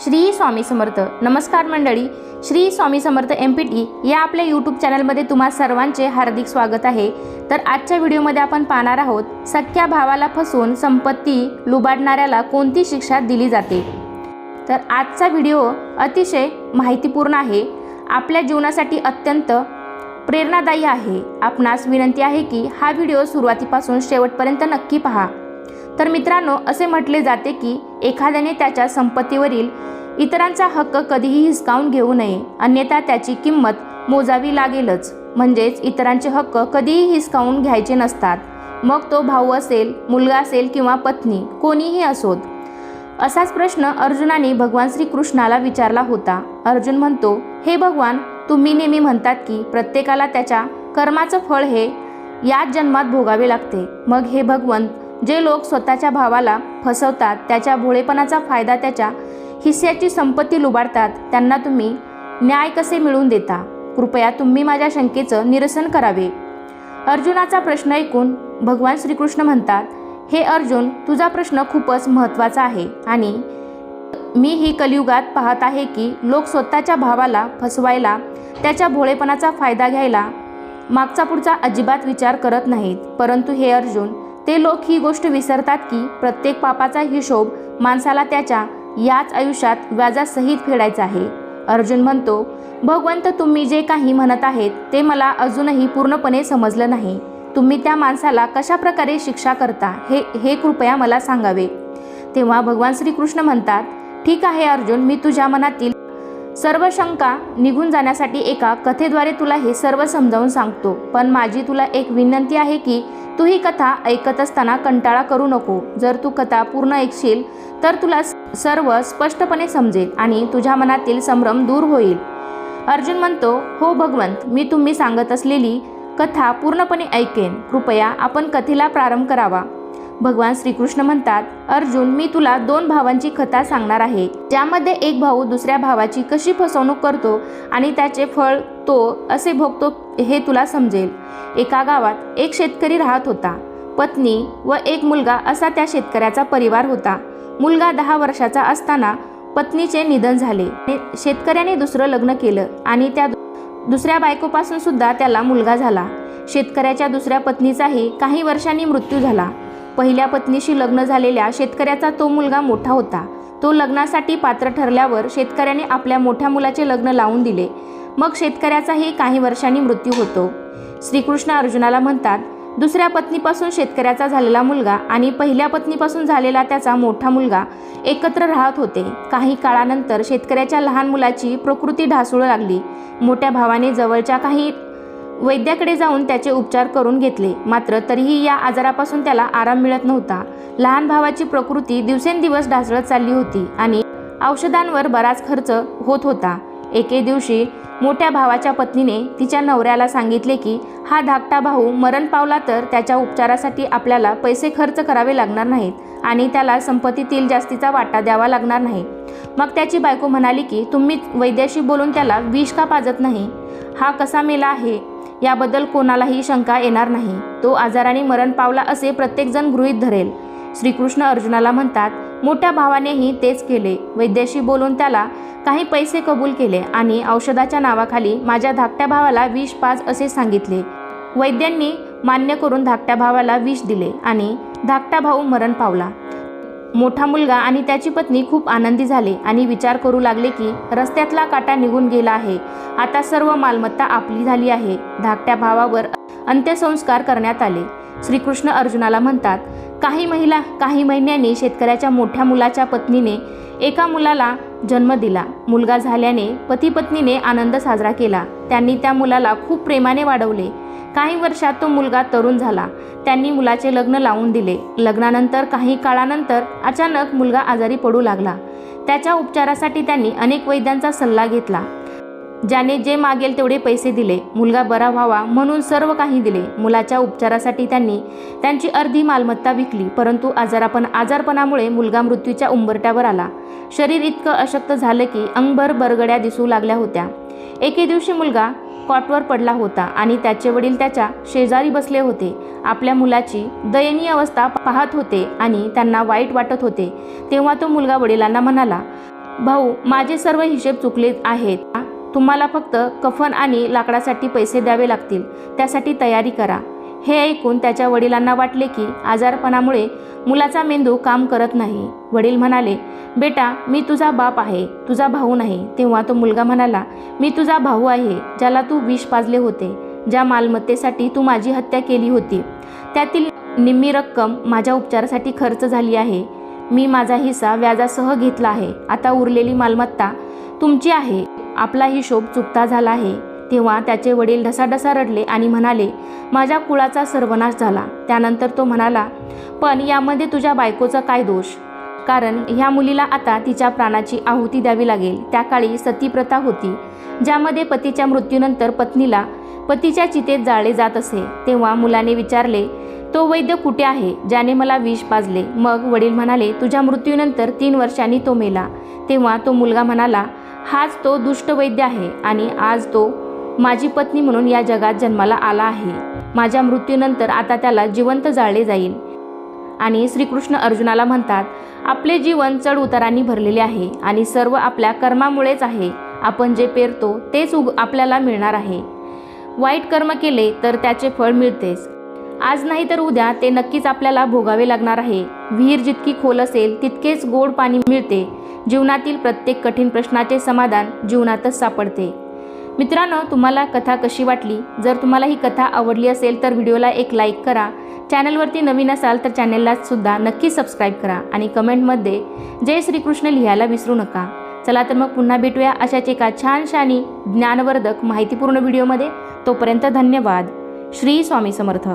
श्री स्वामी समर्थ. नमस्कार मंडळी. Shri Swami Samarth M P T या आपल्या यूट्यूब चॅनलमध्ये तुम्हा सर्वांचे हार्दिक स्वागत आहे. तर आजच्या व्हिडिओमध्ये आपण पाहणार आहोत सख्या भावाला फसवून संपत्ती लुबाडणाऱ्याला कोणती शिक्षा दिली जाते? तर आजचा व्हिडिओ अतिशय माहितीपूर्ण आहे. आपल्या जीवनासाठी अत्यंत प्रेरणादायी आहे. आपणास विनंती आहे की हा व्हिडिओ सुरुवातीपासून शेवटपर्यंत नक्की पहा. तर मित्रांनो असे म्हटले जाते की एखाद्याने त्याच्या संपत्तीवरील इतरांचा हक्क कधीही हिसकावून घेऊ नये. अन्यथा त्याची किंमत मोजावी लागेलच. म्हणजेच इतरांचे हक्क कधीही हिसकावून घ्यायचे नसतात. मग तो भाऊ असेल मुलगा असेल किंवा पत्नी कोणीही असोत. असाच प्रश्न अर्जुनाने भगवान श्रीकृष्णाला विचारला होता. अर्जुन म्हणतो हे भगवान तुम्ही नेहमी म्हणतात की प्रत्येकाला त्याच्या कर्माचं फळ हे याच जन्मात भोगावे लागते. मग हे भगवंत जे लोक स्वतःच्या भावाला फसवतात त्याच्या भोळेपणाचा फायदा त्याच्या हिस्स्याची संपत्ती लुबाडतात त्यांना तुम्ही न्याय कसे मिळवून देता? कृपया तुम्ही माझ्या शंकेचं निरसन करावे. अर्जुनाचा प्रश्न ऐकून भगवान श्रीकृष्ण म्हणतात हे अर्जुन तुझा प्रश्न खूपच महत्त्वाचा आहे आणि मी ही कलियुगात पाहत आहे की लोक स्वतःच्या भावाला फसवायला त्याच्या भोळेपणाचा फायदा घ्यायला मागचा पुढचा अजिबात विचार करत नाहीत. परंतु हे अर्जुन ते लोक ही गोष्ट विसरतात की प्रत्येक पापाचा हिशोब माणसाला त्याच्या याच आयुष्यात व्याजासहित फेडायचा आहे. अर्जुन म्हणतो भगवंत तुम्ही जे काही म्हणत आहेत ते मला अजूनही पूर्णपणे समजलं नाही. तुम्ही त्या माणसाला कशा प्रकारे शिक्षा करता हे हे कृपया मला सांगावे. तेव्हा भगवान श्रीकृष्ण म्हणतात ठीक आहे अर्जुन मी तुझ्या मनातील सर्व शंका निघून जाण्यासाठी एका कथेद्वारे तुला हे सर्व समजावून सांगतो. पण माझी तुला एक विनंती आहे की तू ही कथा ऐकत असताना कंटाळा करू नको. जर तू कथा पूर्ण ऐकशील तर तुला सर्व स्पष्टपणे समजेल आणि तुझ्या मनातील संभ्रम दूर होईल. अर्जुन म्हणतो हो भगवंत मी तुम्ही सांगत असलेली कथा पूर्णपणे ऐकेन. कृपया आपण कथेला प्रारंभ करावा. भगवान श्रीकृष्ण म्हणतात अर्जुन मी तुला दोन भावांची कथा सांगणार आहे. ज्यामध्ये एक भाऊ दुसऱ्या भावाची कशी फसवणूक करतो आणि त्याचे फळ तो असे भोगतो हे तुला समजेल. एका गावात एक शेतकरी राहत होता. पत्नी व एक मुलगा असा त्या शेतकऱ्याचा परिवार होता. मुलगा दहा वर्षाचा असताना पत्नीचे निधन झाले. शेतकऱ्याने दुसरं लग्न केलं आणि त्या दुसऱ्या बायकोपासून सुद्धा त्याला मुलगा झाला. शेतकऱ्याच्या दुसऱ्या पत्नीचाही काही वर्षांनी मृत्यू झाला. पहिल्या पत्नीशी लग्न झालेल्या शेतकऱ्याचा तो मुलगा मोठा होता. तो लग्नासाठी पात्र ठरल्यावर शेतकऱ्याने आपल्या मोठ्या मुलाचे लग्न लावून दिले. मग शेतकऱ्याचाही काही वर्षांनी मृत्यू होतो. श्रीकृष्ण अर्जुनाला म्हणतात दुसऱ्या पत्नीपासून शेतकऱ्याचा झालेला मुलगा आणि पहिल्या पत्नीपासून झालेला त्याचा मोठा मुलगा एकत्र राहत होते. काही काळानंतर शेतकऱ्याच्या लहान मुलाची प्रकृती ढासळू लागली. मोठ्या भावाने जवळच्या काही वैद्याकडे जाऊन त्याचे उपचार करून घेतले. मात्र तरीही या आजारापासून त्याला आराम मिळत नव्हता. लहान भावाची प्रकृती दिवसेंदिवस ढासळत चालली होती आणि औषधांवर बराच खर्च होत होता. एके दिवशी मोठ्या भावाच्या पत्नीने तिच्या नवऱ्याला सांगितले की हा धाकटा भाऊ मरण पावला तर त्याच्या उपचारासाठी आपल्याला पैसे खर्च करावे लागणार नाहीत आणि त्याला संपत्तीतील जास्तीचा वाटा द्यावा लागणार नाही. मग त्याची बायको म्हणाली की तुम्ही वैद्याशी बोलून त्याला विष का पाजत नाही? हा कसा मेला आहे? याबद्दल कोणालाही शंका येणार नाही. तो आजाराने मरण पावला असे प्रत्येकजण गृहीत धरेल. श्रीकृष्ण अर्जुनाला म्हणतात मोठ्या भावानेही तेच केले. वैद्याशी बोलून त्याला काही पैसे कबूल केले आणि औषधाच्या नावाखाली माझ्या धाकट्या भावाला विष पाच असे सांगितले. वैद्यांनी मान्य करून धाकट्या भावाला विष दिले आणि धाकटा भाऊ मरण पावला. मोठा मुलगा आणि त्याची पत्नी खूप आनंदी झाले आणि विचार करू लागले की रस्त्यातला काटा निघून गेला आहे. आता सर्व मालमत्ता आपली झाली आहे. धाकट्या भावावर अंत्यसंस्कार करण्यात आले. श्रीकृष्ण अर्जुनाला म्हणतात काही महिला काही महिन्यांनी शेतकऱ्याच्या मोठ्या मुलाच्या पत्नीने एका मुलाला जन्म दिला. मुलगा झाल्याने पती पत्नीने आनंद साजरा केला. त्यांनी त्या मुलाला खूप प्रेमाने वाढवले. काही वर्षात तो मुलगा तरुण झाला. त्यांनी मुलाचे लग्न लावून दिले. लग्नानंतर काही काळानंतर अचानक मुलगा आजारी पडू लागला. त्याच्या उपचारासाठी त्यांनी अनेक वैद्यांचा सल्ला घेतला. ज्याने जे मागेल तेवढे पैसे दिले. मुलगा बरा व्हावा म्हणून सर्व काही दिले. मुलाच्या उपचारासाठी त्यांनी त्यांची अर्धी मालमत्ता विकली परंतु आजारापण आजारपणामुळे मुलगा मृत्यूच्या उंबरट्यावर आला. शरीर इतकं अशक्त झालं की अंगभर बरगड्या दिसू लागल्या होत्या. एके दिवशी मुलगा कॉटवर पडला होता आणि त्याचे वडील त्याच्या शेजारी बसले होते. आपल्या मुलाची दयनीय अवस्था पाहत होते आणि त्यांना वाईट वाटत होते. तेव्हा तो मुलगा वडिलांना म्हणाला भाऊ माझे सर्व हिशेब चुकले आहेत. तुम्हाला फक्त कफन आणि लाकडासाठी पैसे द्यावे लागतील. त्यासाठी तयारी करा. हे ऐकून त्याच्या वडिलांना वाटले की आजारपणामुळे मुलाचा मेंदू काम करत नाही. वडील म्हणाले बेटा मी तुझा बाप आहे तुझा भाऊ नाही. तेव्हा तो मुलगा म्हणाला मी तुझा भाऊ आहे ज्याला तू विष पाजले होते ज्या मालमत्तेसाठी तू माझी हत्या केली होती. त्यातील निम्मी रक्कम माझ्या उपचारासाठी खर्च झाली आहे. मी माझा हिस्सा व्याजासह घेतला आहे. आता उरलेली मालमत्ता तुमची आहे. आपला हिशोब चुकता झाला आहे. तेव्हा त्याचे वडील ढसाढसा रडले आणि म्हणाले माझ्या कुळाचा सर्वनाश झाला. त्यानंतर तो म्हणाला पण यामध्ये तुझ्या बायकोचा काय दोष? कारण ह्या मुलीला आता तिच्या प्राणाची आहुती द्यावी लागेल. त्या काळी सतीप्रथा होती ज्यामध्ये पतीच्या मृत्यूनंतर पत्नीला पतीच्या चितेत जाळले जात असे. तेव्हा मुलाने विचारले तो वैद्य कुठे आहे? ज्याने मला विष पाजले. मग वडील म्हणाले तुझ्या मृत्यूनंतर तीन वर्षांनी तो मेला. तेव्हा तो मुलगा म्हणाला हाच तो दुष्ट वैद्य आहे आणि आज तो माझी पत्नी म्हणून या जगात जन्माला आला आहे. माझ्या मृत्यूनंतर आता त्याला जिवंत जाळले जाईल. आणि श्रीकृष्ण अर्जुनाला म्हणतात आपले जीवन चढ उतारांनी भरलेले आहे आणि सर्व आपल्या कर्मामुळेच आहे. आपण जे पेरतो तेच उग आपल्याला मिळणार आहे. वाईट कर्म केले तर त्याचे फळ मिळतेच. आज नाही तर उद्या ते नक्कीच आपल्याला भोगावे लागणार आहे. विहीर जितकी खोल असेल तितकेच गोड पाणी मिळते. जीवनातील प्रत्येक कठीण प्रश्नाचे समाधान जीवनातच सापडते. मित्रांनो तुम्हाला कथा कशी वाटली? जर तुम्हाला ही कथा आवडली असेल तर व्हिडिओला एक लाईक करा. चॅनलवरती नवीन असाल तर चॅनलला सुद्धा नक्की सबस्क्राईब करा आणि कमेंटमध्ये जय श्रीकृष्ण लिहायला विसरू नका. चला तर मग पुन्हा भेटूया अशाच एका छानशा आणि ज्ञानवर्धक माहितीपूर्ण व्हिडिओमध्ये तोपर्यंत धन्यवाद. श्री स्वामी समर्थ.